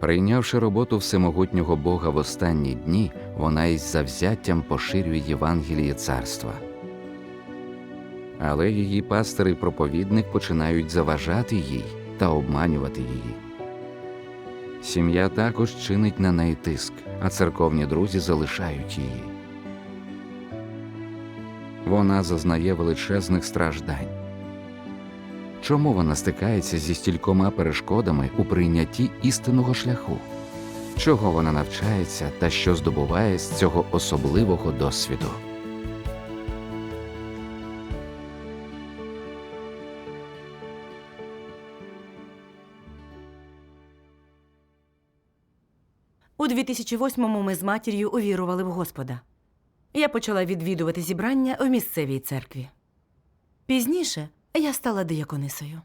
Прийнявши роботу всемогутнього Бога в останні дні, вона із завзяттям поширює Євангеліє царства. Але її пастир і проповідник починають заважати їй та обманювати її. Сім'я також чинить на неї тиск, а церковні друзі залишають її. Вона зазнає величезних страждань. Чому вона стикається зі стількома перешкодами у прийнятті істинного шляху? Чого вона навчається та що здобуває з цього особливого досвіду? У 2008-му ми з матір'ю увірували в Господа. Я почала відвідувати зібрання у місцевій церкві. Пізніше я стала дияконисою.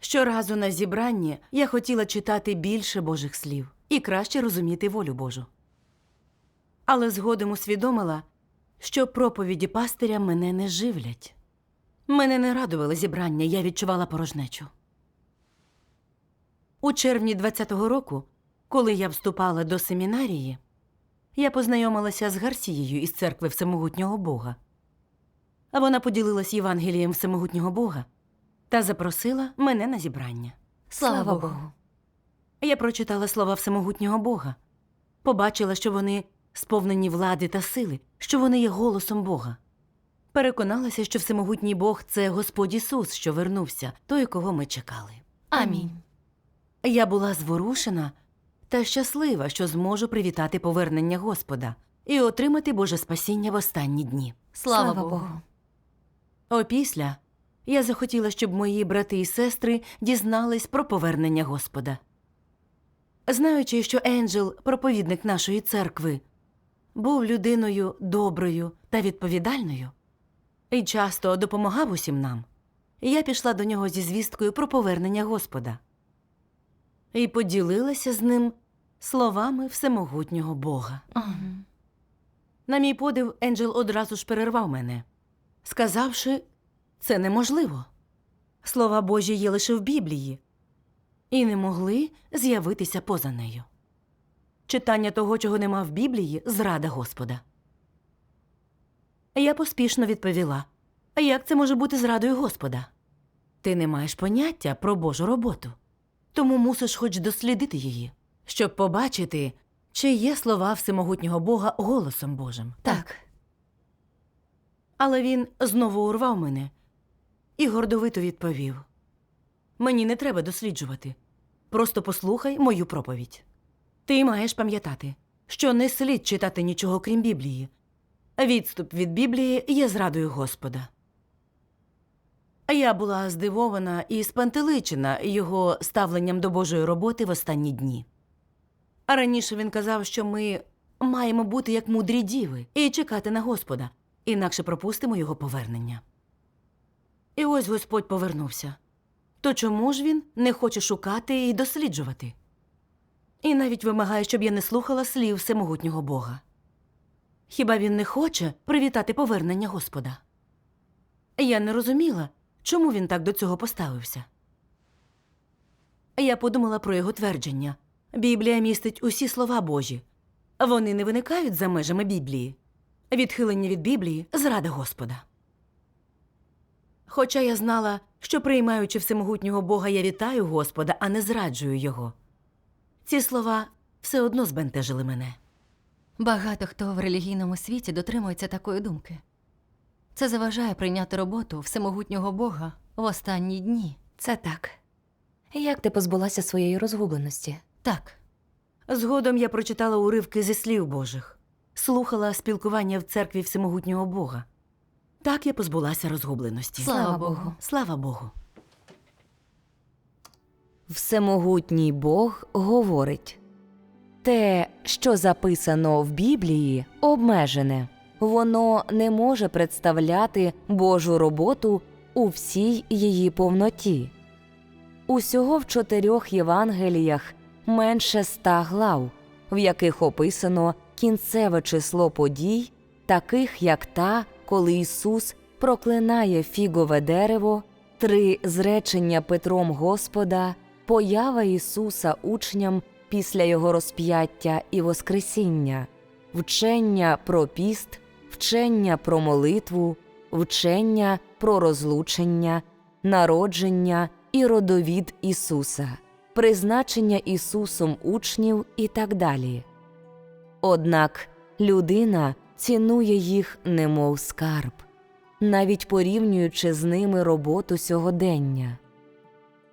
Щоразу на зібранні я хотіла читати більше Божих слів і краще розуміти волю Божу. Але згодом усвідомила, що проповіді пастиря мене не живлять. Мене не радували зібрання, я відчувала порожнечу. У червні 20-го року, коли я вступала до семінарії, я познайомилася з Гарсією із церкви Всемогутнього Бога. А вона поділилась Євангелієм Всемогутнього Бога та запросила мене на зібрання. Слава Богу. Я прочитала слова Всемогутнього Бога, побачила, що вони сповнені влади та сили, що вони є голосом Бога. Переконалася, що Всемогутній Бог це Господь Ісус, що вернувся, той, кого ми чекали. Амінь. Я була зворушена та щаслива, що зможу привітати повернення Господа і отримати Боже спасіння в останні дні. Слава Богу. Опісля я захотіла, щоб мої брати і сестри дізнались про повернення Господа. Знаючи, що Енджел, проповідник нашої церкви, був людиною доброю та відповідальною і часто допомагав усім нам, я пішла до нього зі звісткою про повернення Господа і поділилася з ним словами всемогутнього Бога. Мгм. На мій подив, Енджел одразу ж перервав мене, сказавши, це неможливо. Слова Божі є лише в Біблії і не могли з'явитися поза нею. Читання того, чого нема в Біблії, зрада Господа. Я поспішно відповіла: А як це може бути зрадою Господа? Ти не маєш поняття про Божу роботу, тому мусиш хоч дослідити її, щоб побачити, чи є слова всемогутнього Бога голосом Божим. Так. Але він знову урвав мене і гордовито відповів: Мені не треба досліджувати. Просто послухай мою проповідь. Ти маєш пам'ятати, що не слід читати нічого крім Біблії. Відступ від Біблії є зрадою Господа. Я була здивована і спантеличена його ставленням до Божої роботи в останні дні. А раніше він казав, що ми маємо бути як мудрі діви і чекати на Господа, інакше пропустимо його повернення. І ось Господь повернувся. То чому ж він не хоче шукати і досліджувати? І навіть вимагає, щоб я не слухала слів всемогутнього Бога. Хіба він не хоче привітати повернення Господа? Я не розуміла, чому він так до цього поставився. Я подумала про його твердження. Біблія містить усі слова Божі. Вони не виникають за межами Біблії. Відхилення від Біблії зрада Господа. Хоча я знала, що приймаючи всемогутнього Бога, я вітаю Господа, а не зраджую його. Ці слова все одно збентежили мене. Багато хто в релігійному світі дотримується такої думки. Це заважає прийняти роботу всемогутнього Бога в останні дні. Це так. Як ти позбулася своєї розгубленості? Так, Згодом я прочитала уривки зі слів Божих, слухала спілкування в церкві всемогутнього Бога. Так я позбулася розгубленості. слава Богу. Слава Богу. Всемогутній Бог говорить те, що записано в Біблії, обмежене. Воно не може представляти Божу роботу у всій її повноті. Усього в чотирьох Євангеліях менше ста глав, в яких описано кінцеве число подій, таких як та, коли Ісус проклинає фігове дерево, три зречення Петром Господа поява Ісуса учням після Його розп'яття і Воскресіння, вчення про піст, вчення про молитву, вчення про розлучення, народження і родовід Ісуса, призначення Ісусом учнів і так далі. Однак людина цінує їх немов скарб, навіть порівнюючи з ними роботу сьогодення.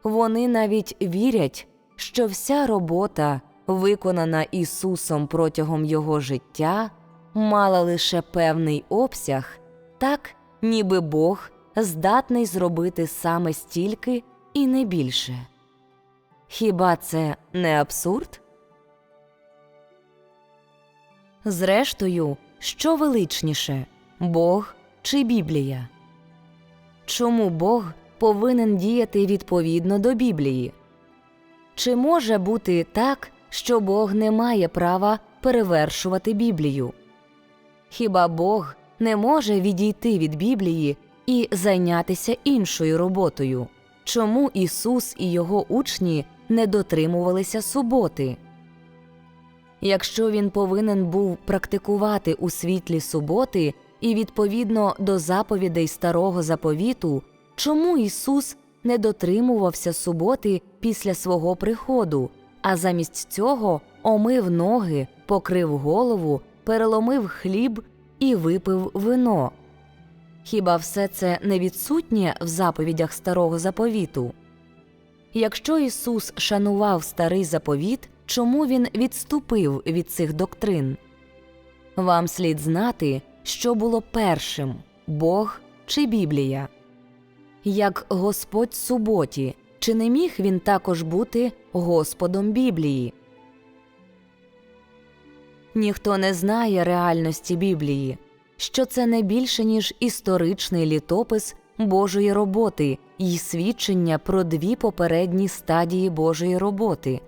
Вони навіть вірять, що вся робота, виконана Ісусом протягом Його життя, мала лише певний обсяг, так ніби Бог здатний зробити саме стільки і не більше. Хіба це не абсурд? Зрештою, що величніше Бог чи Біблія? Чому Бог повинен діяти відповідно до Біблії? Чи може бути так, що Бог не має права перевершувати Біблію? Хіба Бог не може відійти від Біблії і зайнятися іншою роботою? Чому Ісус і його учні не дотримувалися суботи? Якщо він повинен був практикувати у світлі суботи і відповідно до заповідей старого заповіту, чому Ісус не дотримувався суботи після свого приходу, а замість цього омив ноги, покрив голову, переломив хліб і випив вино? Хіба все це не відсутнє в заповідях старого заповіту? Якщо Ісус шанував старий заповіт, чому він відступив від цих доктрин? Вам слід знати, що було першим Бог чи Біблія. Як Господь суботі, чи не міг він також бути Господом Біблії? Ніхто не знає реальності Біблії, що це не більше, ніж історичний літопис Божої роботи і свідчення про дві попередні стадії Божої роботи,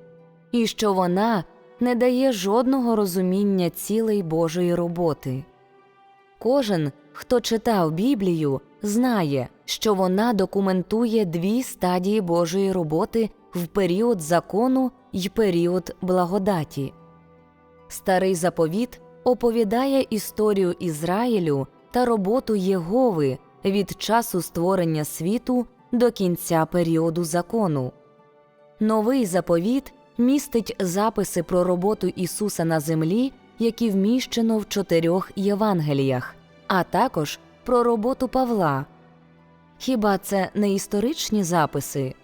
і що вона не дає жодного розуміння цілей Божої роботи. Кожен, хто читав Біблію, знає, що вона документує дві стадії Божої роботи в період закону й період благодаті. Старий заповіт оповідає історію Ізраїлю та роботу Єгови від часу створення світу до кінця періоду закону. Новий заповіт містить записи про роботу Ісуса на землі, які вміщено в чотирьох Євангеліях, а також про роботу Павла. Хіба це не історичні записи?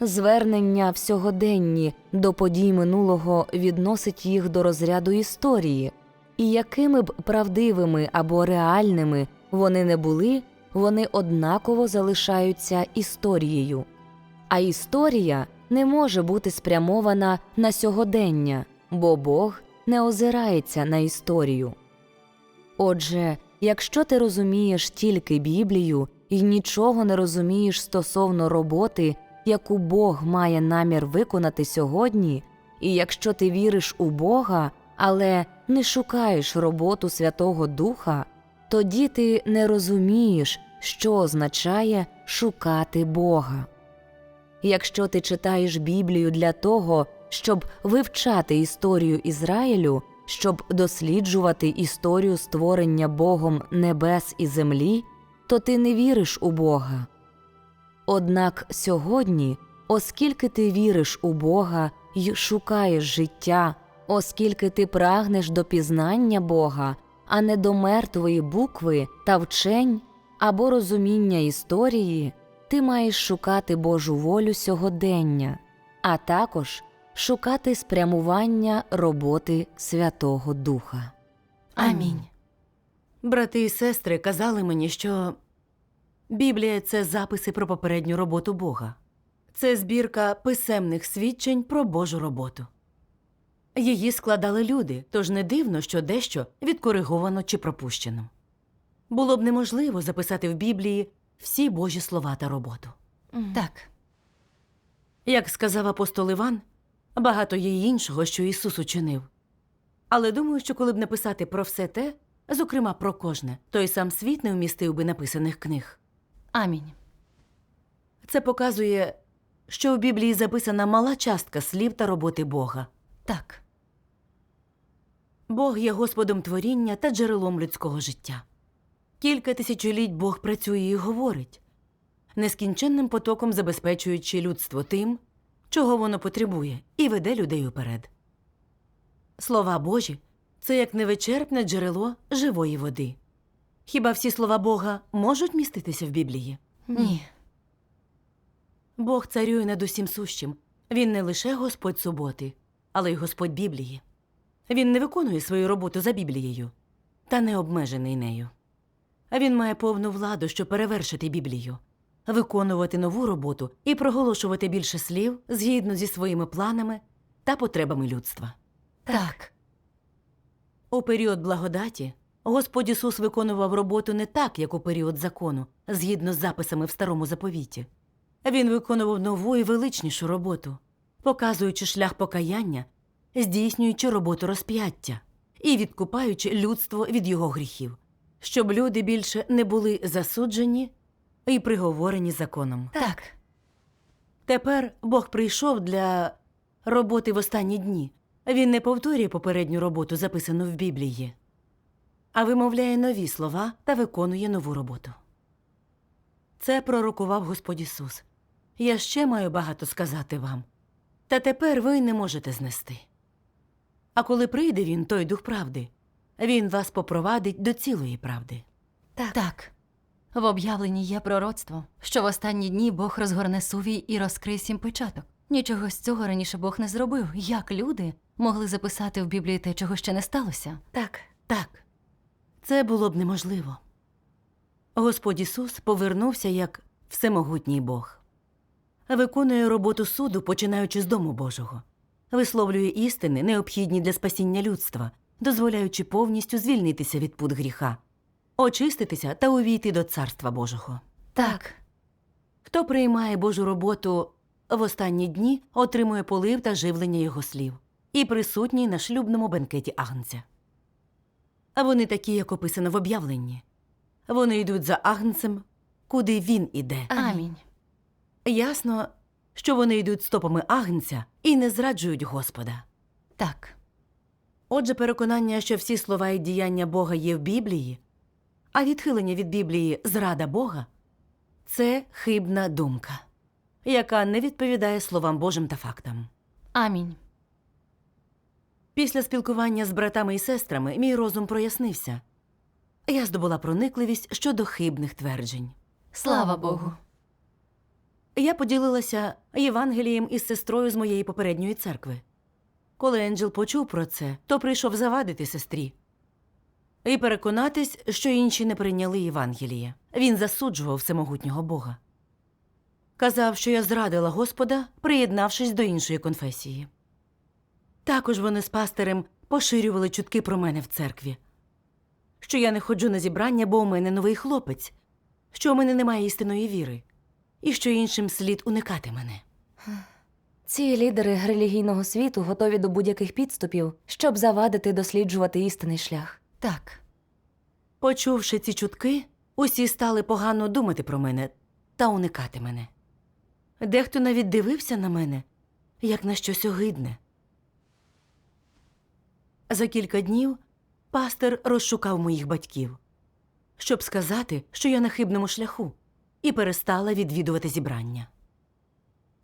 Звернення в сьогоденні до подій минулого відносить їх до розряду історії, і якими б правдивими або реальними вони не були, вони однаково залишаються історією. А історія не може бути спрямована на сьогодення, бо Бог не озирається на історію. Отже, якщо ти розумієш тільки Біблію і нічого не розумієш стосовно роботи, яку Бог має намір виконати сьогодні, і якщо ти віриш у Бога, але не шукаєш роботу Святого Духа, тоді ти не розумієш, що означає шукати Бога. Якщо ти читаєш Біблію для того, щоб вивчати історію Ізраїлю, щоб досліджувати історію створення Богом небес і землі, то ти не віриш у Бога. Однак сьогодні, оскільки ти віриш у Бога й шукаєш життя, оскільки ти прагнеш до пізнання Бога, а не до мертвої букви та вчень або розуміння історії, ти маєш шукати Божу волю сьогодення, а також шукати спрямування роботи Святого Духа. Амінь. Брати і сестри казали мені, що Біблія це записи про попередню роботу Бога. Це збірка писемних свідчень про Божу роботу. Її складали люди, тож не дивно, що дещо відкориговано чи пропущено. Було б неможливо записати в Біблії всі Божі слова та роботу. Так, Як сказав апостол Іван, багато є й іншого, що Ісус учинив. Але думаю, що коли б написати про все те, зокрема про кожне, то й сам світ не вмістив би написаних книг. амінь. Це показує, що в Біблії записана мала частка слів та роботи Бога. Так, Бог є Господом творіння та джерелом людського життя. Кілька тисячоліть Бог працює і говорить, нескінченним потоком забезпечуючи людство тим, чого воно потребує, і веде людей уперед. Слова Божі це як невичерпне джерело живої води. Хіба всі слова Бога можуть міститися в Біблії? ні. Бог царює над усім сущим. Він не лише Господь суботи, але й Господь Біблії. Він не виконує свою роботу за Біблією, та не обмежений нею. Він має повну владу, щоб перевершити Біблію, виконувати нову роботу і проголошувати більше слів згідно зі своїми планами та потребами людства. Так. У період благодаті Господь Ісус виконував роботу не так, як у період закону, згідно з записами в старому заповіті. Він виконував нову і величнішу роботу, показуючи шлях покаяння, здійснюючи роботу розп'яття і відкупаючи людство від його гріхів, щоб люди більше не були засуджені і приговорені законом. Так. Тепер Бог прийшов для роботи в останні дні. Він не повторює попередню роботу, записану в Біблії, а вимовляє нові слова та виконує нову роботу. Це пророкував Господь Ісус. Я ще маю багато сказати вам. Та тепер ви не можете знести. А коли прийде він, той дух правди, він вас попровадить до цілої правди. Так. Так. В об'явленні є пророцтво, що в останні дні Бог розгорне сувій і розкриє сім печаток. Нічого з цього раніше Бог не зробив. Як люди могли записати в Біблії те, чого ще не сталося? Так, так. Це було б неможливо. Господь Ісус повернувся як всемогутній Бог. Виконує роботу суду, починаючи з Дому Божого, висловлює істини, необхідні для спасіння людства, дозволяючи повністю звільнитися від пут гріха, очиститися та увійти до Царства Божого. Так. Хто приймає Божу роботу в останні дні, отримує полив та живлення його слів і присутній на шлюбному бенкеті Агнця. А вони такі, як описано в об'явленні. Вони йдуть за Агнцем, куди він іде. Амінь. Ясно, що вони йдуть стопами Агнця і не зраджують Господа. Так. Отже, переконання, що всі слова і діяння Бога є в Біблії, а відхилення від Біблії зрада Бога це хибна думка, яка не відповідає словам Божим та фактам. Амінь. Після спілкування з братами і сестрами мій розум прояснився. Я здобула проникливість щодо хибних тверджень. Слава Богу. Я поділилася Євангелієм із сестрою з моєї попередньої церкви. Коли Енджел почув про це, то прийшов завадити сестрі і переконатись, що інші не прийняли Євангеліє. Він засуджував всемогутнього Бога. Казав, що я зрадила Господа, приєднавшись до іншої конфесії. Також вони з пастирем поширювали чутки про мене в церкві, що я не ходжу на зібрання, бо у мене новий хлопець, що у мене немає істинної віри, і що іншим слід уникати мене. Ці лідери релігійного світу готові до будь-яких підступів, щоб завадити досліджувати істинний шлях. Так. Почувши ці чутки, усі стали погано думати про мене та уникати мене. Дехто навіть дивився на мене, як на щось огидне. За кілька днів пастир розшукав моїх батьків, щоб сказати, що я на хибному шляху, і перестала відвідувати зібрання.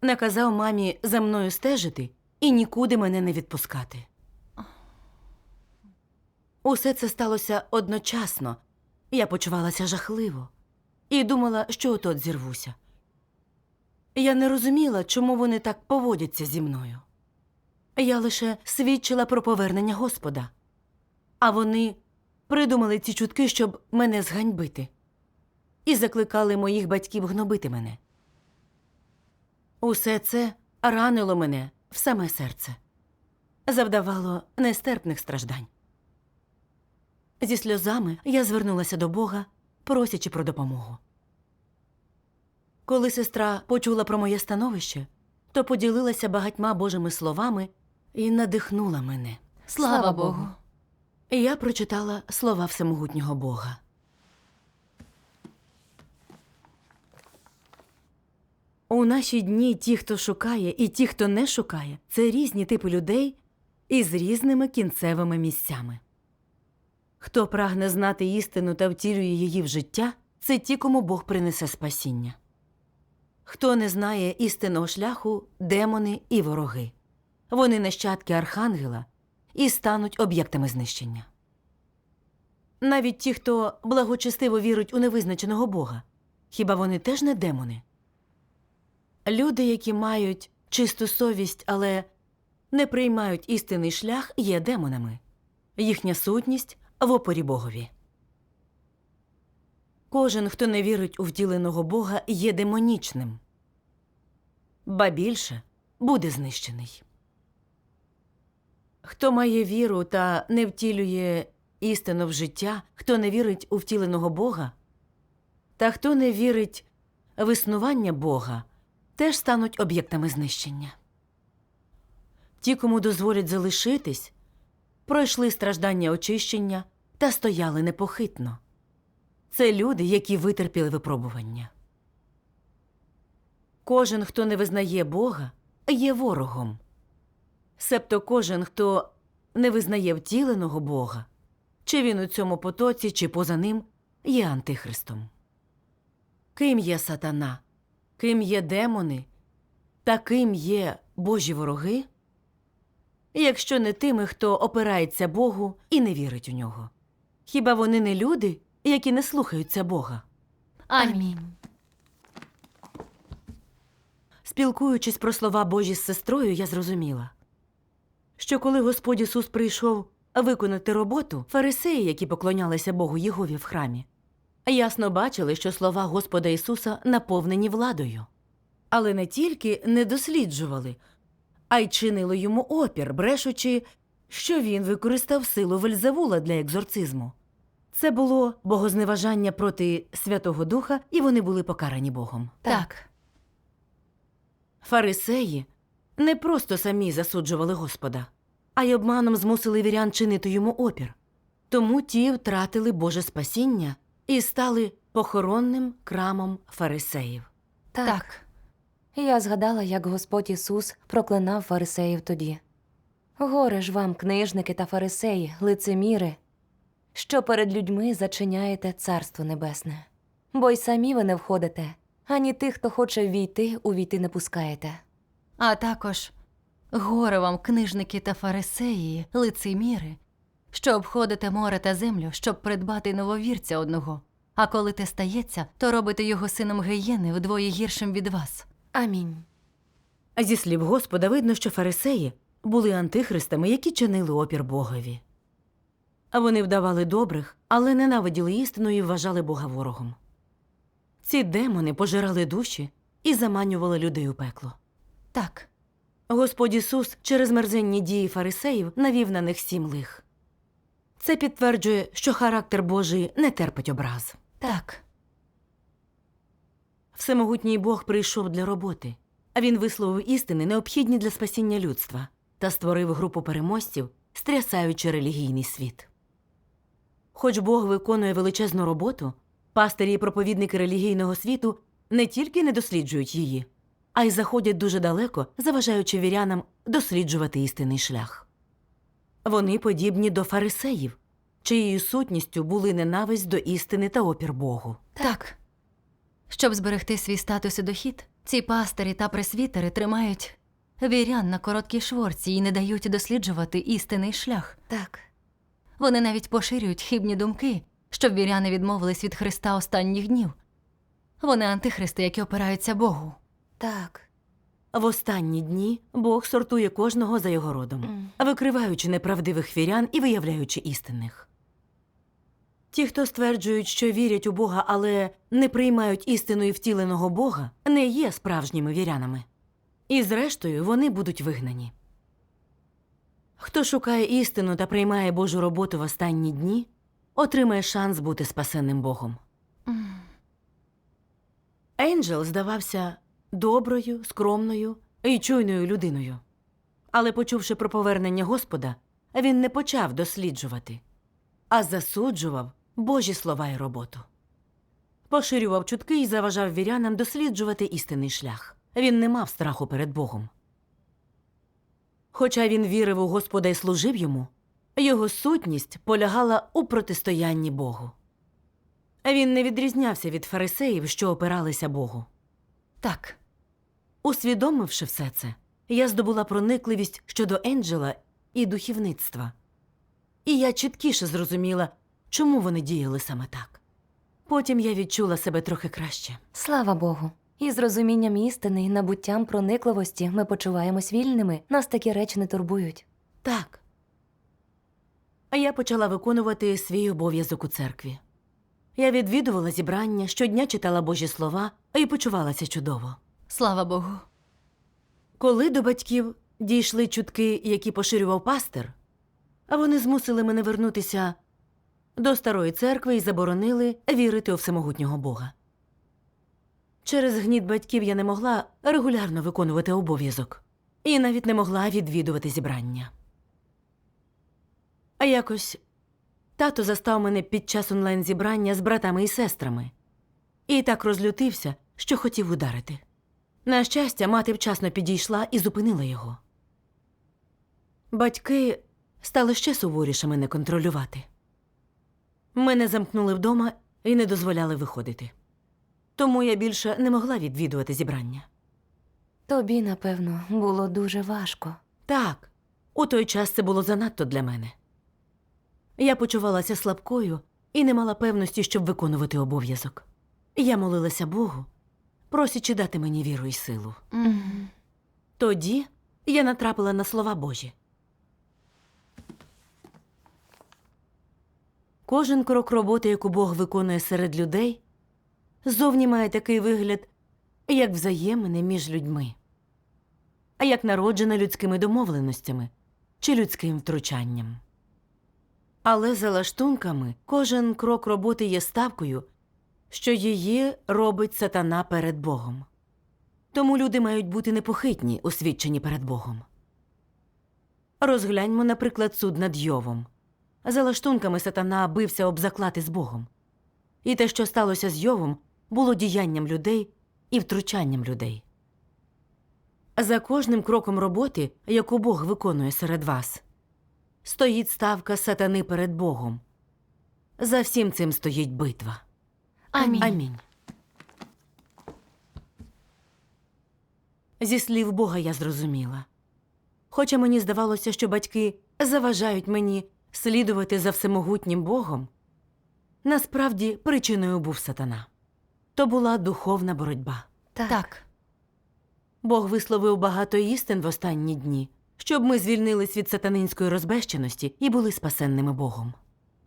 Наказав мамі за мною стежити і нікуди мене не відпускати. Усе це сталося одночасно. Я почувалася жахливо і думала, що от зірвуся. Я не розуміла, чому вони так поводяться зі мною. Я лише свідчила про повернення Господа, а вони придумали ці чутки, щоб мене зганьбити, і закликали моїх батьків гнобити мене. Усе це ранило мене в саме серце, завдавало нестерпних страждань. Зі сльозами я звернулася до Бога, просячи про допомогу. Коли сестра почула про моє становище, то поділилася багатьма Божими словами і надихнула мене. Слава, Слава Богу. Богу. Я прочитала слова всемогутнього Бога. У наші дні ті, хто шукає, і ті, хто не шукає, це різні типи людей із різними кінцевими місцями. Хто прагне знати істину та втілює її в життя, це ті, кому Бог принесе спасіння. Хто не знає істинного шляху, демони і вороги. Вони нащадки архангела і стануть об'єктами знищення. Навіть ті, хто благочестиво вірить у невизначеного Бога, хіба вони теж не демони? Люди, які мають чисту совість, але не приймають істинний шлях, є демонами. Їхня сутність в опорі Богові. Кожен, хто не вірить у втіленого Бога, є демонічним. Ба більше буде знищений. Хто має віру та не втілює істину в життя, хто не вірить у втіленого Бога, та хто не вірить в існування Бога, теж стануть об'єктами знищення. Ті, кому дозволять залишитись, пройшли страждання очищення та стояли непохитно. Це люди, які витерпіли випробування. Кожен, хто не визнає Бога, є ворогом. Себто кожен, хто не визнає втіленого Бога, чи він у цьому потоці, чи поза ним, є антихристом. Ким є сатана, ким є демони, та ким є Божі вороги, якщо не тими, хто опирається Богу і не вірить у нього. Хіба вони не люди, які не слухаються Бога? Амінь. Спілкуючись про слова Божі з сестрою, я зрозуміла, що коли Господь Ісус прийшов виконати роботу, фарисеї, які поклонялися Богу Єгові в храмі, ясно бачили, що слова Господа Ісуса наповнені владою. Але не тільки не досліджували, а й чинили йому опір, брешучи, що він використав силу Вельзевула для екзорцизму. Це було богозневажання проти Святого Духа, і вони були покарані Богом. Так. Фарисеї не просто самі засуджували Господа, а й обманом змусили вірян чинити йому опір. Тому ті втратили Боже спасіння і стали похоронним крамом фарисеїв. Так. Я згадала, як Господь Ісус проклинав фарисеїв тоді. Горе ж вам, книжники та фарисеї, лицеміри, що перед людьми зачиняєте Царство Небесне. Бо й самі ви не входите, ані тих, хто хоче ввійти, увійти не пускаєте. А також горе вам, книжники та фарисеї, лицеміри, що обходите море та землю, щоб придбати нововірця одного. А коли те стається, то робите його сином гієни вдвоє гіршим від вас. Амінь. Зі слів Господа видно, що фарисеї були антихристами, які чинили опір Богові. А вони вдавали добрих, але ненавиділи істину і вважали Бога ворогом. Ці демони пожирали душі і заманювали людей у пекло. Так. Господь Ісус через мерзенні дії фарисеїв навів на них сім лих. Це підтверджує, що характер Божий не терпить образ. Так. Всемогутній Бог прийшов для роботи, а він висловив істини, необхідні для спасіння людства, та створив групу переможців, стрясаючи релігійний світ. Хоч Бог виконує величезну роботу, пастирі і проповідники релігійного світу не тільки не досліджують її, а й заходять дуже далеко, заважаючи вірянам досліджувати істинний шлях. Вони подібні до фарисеїв, чиєю сутністю були ненависть до істини та опір Богу. Так. Щоб зберегти свій статус і дохід, ці пастирі та пресвітери тримають вірян на короткій шворці і не дають досліджувати істинний шлях. Так. Вони навіть поширюють хибні думки, щоб віряни відмовились від Христа останніх днів. Вони антихристи, які опираються Богу. Так. В останні дні Бог сортує кожного за його родом, викриваючи неправдивих вірян і виявляючи істинних. Ті, хто стверджують, що вірять у Бога, але не приймають істину і втіленого Бога, не є справжніми вірянами. І зрештою вони будуть вигнані. Хто шукає істину та приймає Божу роботу в останні дні, отримає шанс бути спасенним Богом. Енджел здавався доброю, скромною і чуйною людиною. Але, почувши про повернення Господа, він не почав досліджувати, а засуджував Божі слова і роботу. Поширював чутки і заважав вірянам досліджувати істинний шлях. він не мав страху перед Богом. Хоча він вірив у Господа і служив йому, його сутність полягала у протистоянні Богу. Він не відрізнявся від фарисеїв, що опиралися Богу. Так, Усвідомивши все це, я здобула проникливість щодо Енджела і духівництва. І я чіткіше зрозуміла, чому вони діяли саме так. Потім я відчула себе трохи краще. Слава Богу. І з розумінням істини і набуттям проникливості ми почуваємось вільними, нас такі речі не турбують. Так. А я почала виконувати свій обов'язок у церкві. Я відвідувала зібрання, щодня читала Божі слова і почувалася чудово. Слава Богу. Коли до батьків дійшли чутки, які поширював пастир, а вони змусили мене вернутися до старої церкви і заборонили вірити у всемогутнього Бога. Через гніт батьків я не могла регулярно виконувати обов'язок і навіть не могла відвідувати зібрання. А якось тато застав мене під час онлайн-зібрання з братами і сестрами і так розлютився, що хотів ударити. На щастя, мати вчасно підійшла і зупинила його. Батьки стали ще суворіше мене контролювати. Мене замкнули вдома і не дозволяли виходити. Тому я більше не могла відвідувати зібрання. Тобі, напевно, було дуже важко. Так, у той час це було занадто для мене. Я почувалася слабкою і не мала певності, щоб виконувати обов'язок. Я молилася Богу, просячи дати мені віру і силу. Мгм. Тоді я натрапила на слова Божі. Кожен крок роботи, яку Бог виконує серед людей, зовні має такий вигляд, як взаємини між людьми, а як народжена людськими домовленостями чи людським втручанням. Але за лаштунками кожен крок роботи є ставкою, що її робить сатана перед Богом. Тому люди мають бути непохитні, освідчені перед Богом. Розгляньмо, наприклад, суд над Йовом. За лаштунками сатана бився об заклад із Богом. І те, що сталося з Йовом, було діянням людей і втручанням людей. За кожним кроком роботи, яку Бог виконує серед вас, стоїть ставка сатани перед Богом. За всім цим стоїть битва. Амінь. Амінь. Зі слів Бога я зрозуміла. Хоча мені здавалося, що батьки заважають мені слідувати за всемогутнім Богом, насправді причиною був сатана. То була духовна боротьба. Так. Бог висловив багато істин в останні дні, щоб ми звільнились від сатанинської розбещеності і були спасенними Богом.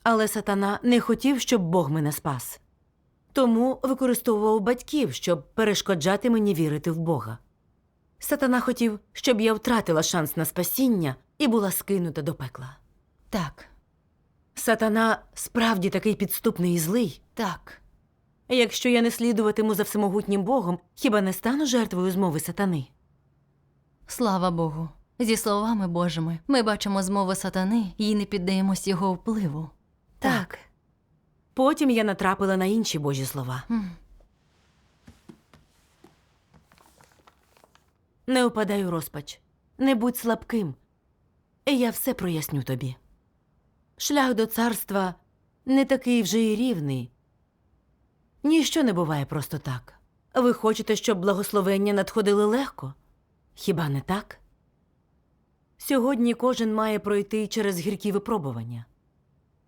Але сатана не хотів, щоб Бог мене спас. Тому використовував батьків, щоб перешкоджати мені вірити в Бога. Сатана хотів, щоб я втратила шанс на спасіння і була скинута до пекла. Так. Сатана справді такий підступний і злий. Так. Якщо я не слідуватиму за всемогутнім Богом, хіба не стану жертвою змови сатани? Слава Богу. Зі словами Божими, ми бачимо змови сатани і не піддаємось його впливу. Так. Потім я натрапила на інші Божі слова. Не впадай у розпач, не будь слабким, і я все проясню тобі. Шлях до царства не такий вже й рівний. Ніщо не буває просто так. Ви хочете, щоб благословення надходили легко? Хіба не так? Сьогодні кожен має пройти через гіркі випробування.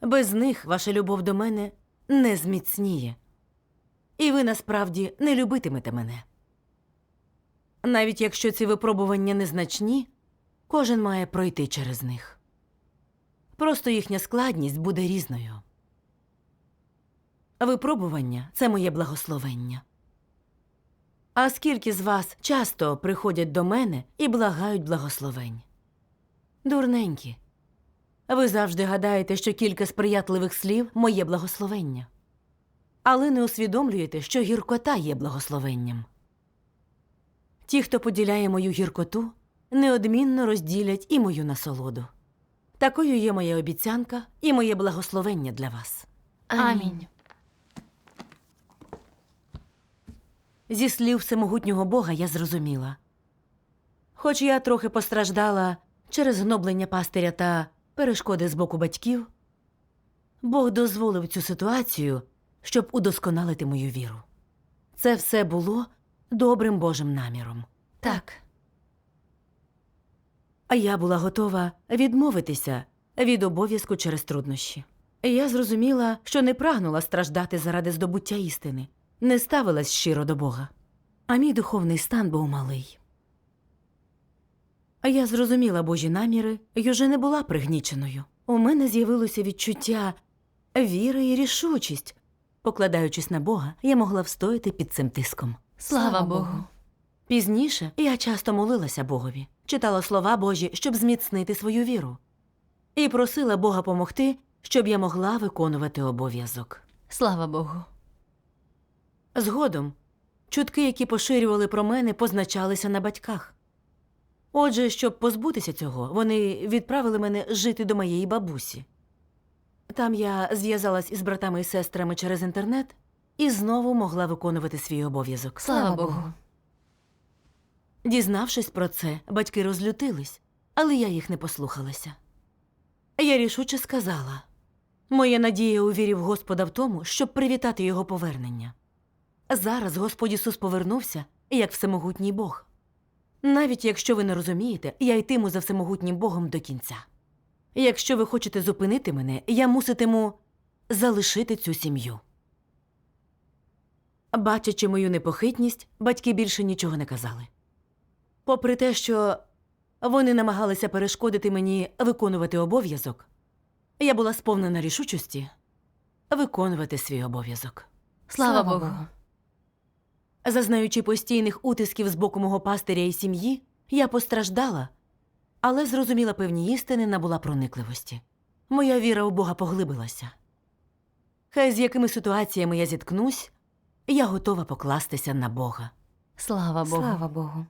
Без них ваша любов до мене не зміцніє. І ви насправді не любитимете мене. Навіть якщо ці випробування незначні, кожен має пройти через них. Просто їхня складність буде різною. Випробування це моє благословення. А скільки з вас часто приходять до мене і благають благословень? Дурненькі. Ви завжди гадаєте, що кілька сприятливих слів моє благословення. Але не усвідомлюєте, що гіркота є благословенням. Ті, хто поділяє мою гіркоту, неодмінно розділять і мою насолоду. Такою є моя обіцянка і моє благословення для вас. Амінь. Зі слів всемогутнього Бога я зрозуміла. Хоч я трохи постраждала через гноблення пастиря та перешкоди з боку батьків, Бог дозволив цю ситуацію, щоб удосконалити мою віру. Це все було добрим Божим наміром. Так. А я була готова відмовитися від обов'язку через труднощі. Я зрозуміла, що не прагнула страждати заради здобуття істини, не ставилась щиро до Бога. А мій духовний стан був малий. А я зрозуміла Божі наміри і вже не була пригніченою. У мене з'явилося відчуття віри і рішучість. Покладаючись на Бога, я могла встояти під цим тиском. Слава Богу. Пізніше я часто молилася Богові, читала слова Божі, щоб зміцнити свою віру, і просила Бога помогти, щоб я могла виконувати обов'язок. Слава Богу. Згодом чутки, які поширювали про мене, позначалися на батьках. Отже, щоб позбутися цього, вони відправили мене жити до моєї бабусі. Там я зв'язалась із братами і сестрами через інтернет і знову могла виконувати свій обов'язок. Слава Богу. Дізнавшись про це, батьки розлютились, але я їх не послухалася. Я рішуче сказала моя надія у вірі в Господа в тому, щоб привітати його повернення. Зараз Господь Ісус повернувся як всемогутній Бог. Навіть якщо ви не розумієте, я йтиму за всемогутнім Богом до кінця. Якщо ви хочете зупинити мене, я муситиму залишити цю сім'ю. Бачачи мою непохитність, батьки більше нічого не казали. Попри те, що вони намагалися перешкодити мені виконувати обов'язок, я була сповнена рішучості виконувати свій обов'язок. Слава Богу. Зазнаючи постійних утисків з боку мого пастиря і сім'ї, я постраждала, але зрозуміла певні істини, набула проникливості. Моя віра у Бога поглибилася. Хай з якими ситуаціями я зіткнусь, я готова покластися на Бога. Слава Богу. Слава Богу.